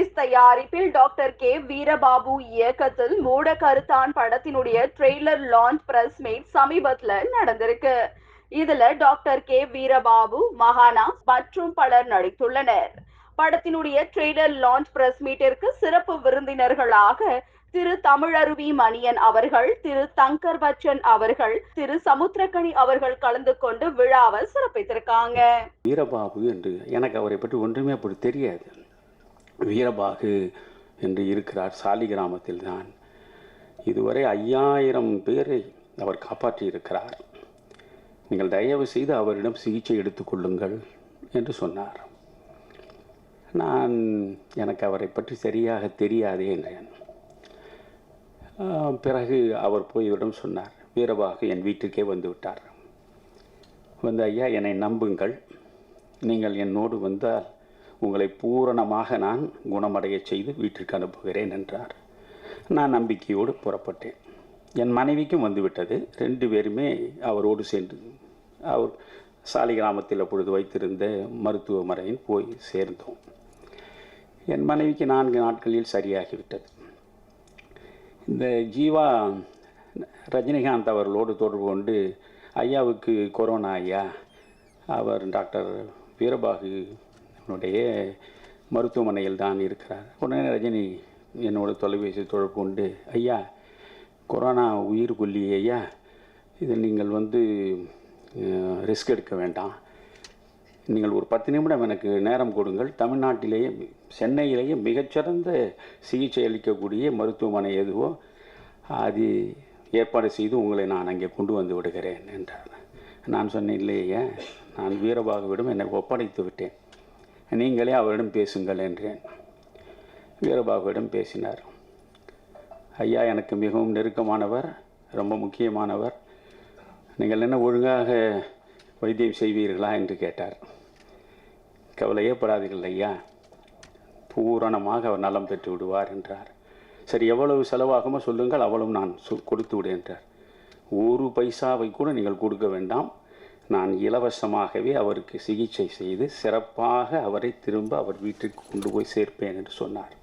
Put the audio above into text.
Movies தயாரிப்பில் doctor K. Veerababu இயக்கத்தில் மூட கருத்தான் படத்தினுடைய ட்ரெய்லர் லான்ச் பிரஸ் மீட் சமீபத்துல நடந்திருக்கு. இதுல டாக்டர் கே. வீரபாபு மகானா மற்றும் பலர் நடித்துள்ளனர். படத்தினுடைய ட்ரெய்லர் லான்ச் பிரஸ் மீட்டிற்கு சிறப்பு விருந்தினர்களாக திரு. தமிழருவி மணியன் அவர்கள் திரு. தங்கர் பச்சன் அவர்கள் திரு. சமுத்திரக்கனி அவர்கள் கலந்து கொண்டு விழாவை சிறப்பித்திருக்காங்க. வீரபாபு என்று எனக்கு அவரை பற்றி ஒன்றுமே அப்படி தெரியாது. வீரபாகு என்று இருக்கிறார் சாலிகிராமத்தில் தான் இதுவரை ஐயாயிரம் பேரை அவர் காப்பாற்றியிருக்கிறார். நீங்கள் தயவு செய்து அவரிடம் சிகிச்சை எடுத்துக்கொள்ளுங்கள் என்று சொன்னார். நான் எனக்கு அவரை பற்றி சரியாக தெரியாதே என்றேன் பிறகு அவர் போய் இவரிடம் சொன்னார் வீரபாகு என் வீட்டுக்கே வந்து விட்டார். வந்து ஐயா என்னை நம்புங்கள். நீங்கள் என்னோடு வந்தால் உங்களை பூரணமாக நான் குணமடைய செய்து வீட்டிற்கு அனுப்புகிறேன் என்றார். நான் நம்பிக்கையோடு புறப்பட்டேன். என் மனைவிக்கும் வந்துவிட்டது. ரெண்டு பேருமே அவரோடு சென்று அவர் சாலி கிராமத்தில் அப்பொழுது வைத்திருந்த மருத்துவமனையில் போய் சேர்ந்தோம். என் மனைவிக்கு நான்கு நாட்களில் சரியாகிவிட்டது. இந்த ஜீவா ரஜினிகாந்த் அவர்களோடு தொடர்பு கொண்டு ஐயாவுக்கு கொரோனா ஐயா அவர் டாக்டர் வீரபாகு என்னுடைய மருத்துவமனையில் தான் இருக்கிறார். உடனே ரஜினி என்னோட தொலைபேசி தொடர்பு கொண்டு ஐயா கொரோனா உயிர் கொல்லி ஐயா. இதை நீங்கள் வந்து ரிஸ்க் எடுக்க வேண்டாம். நீங்கள் ஒரு பத்து நிமிடம் எனக்கு நேரம் கொடுங்கள். தமிழ்நாட்டிலேயே சென்னையிலேயே மிகச்சிறந்த சிகிச்சை அளிக்கக்கூடிய மருத்துவமனை எதுவோ அது ஏற்பாடு செய்து உங்களை நான் அங்கே கொண்டு வந்து விடுகிறேன் என்றார். நான் சொன்னேன் இல்லையே நான் வீரபாகுவிடம் என்னை ஒப்படைத்து விட்டேன். நீங்களே அவரிடம் பேசுங்கள் என்றேன். வீரபாகுவிடம் பேசினார். ஐயா எனக்கு மிகவும் நெருக்கமானவர் ரொம்ப முக்கியமானவர். நீங்கள் என்ன ஒழுங்காக வைத்தியம் செய்வீர்களா என்று கேட்டார். கவலையே படாதீர்கள் ஐயா. பூரணமாக அவர் நலம் பெற்று விடுவார் என்றார். சரி எவ்வளவு செலவாகுமோ சொல்லுங்கள் அவ்வளவு நான் சொ- கொடுத்து விடு என்றார். ஒரு பைசாவை கூட நீங்கள் கொடுக்க வேண்டாம். நான் இலவசமாகவே அவருக்கு சிகிச்சை செய்து சிறப்பாக அவரை திரும்ப அவர் வீட்டிற்கு கொண்டு போய் சேர்ப்பேன் என்று சொன்னார்.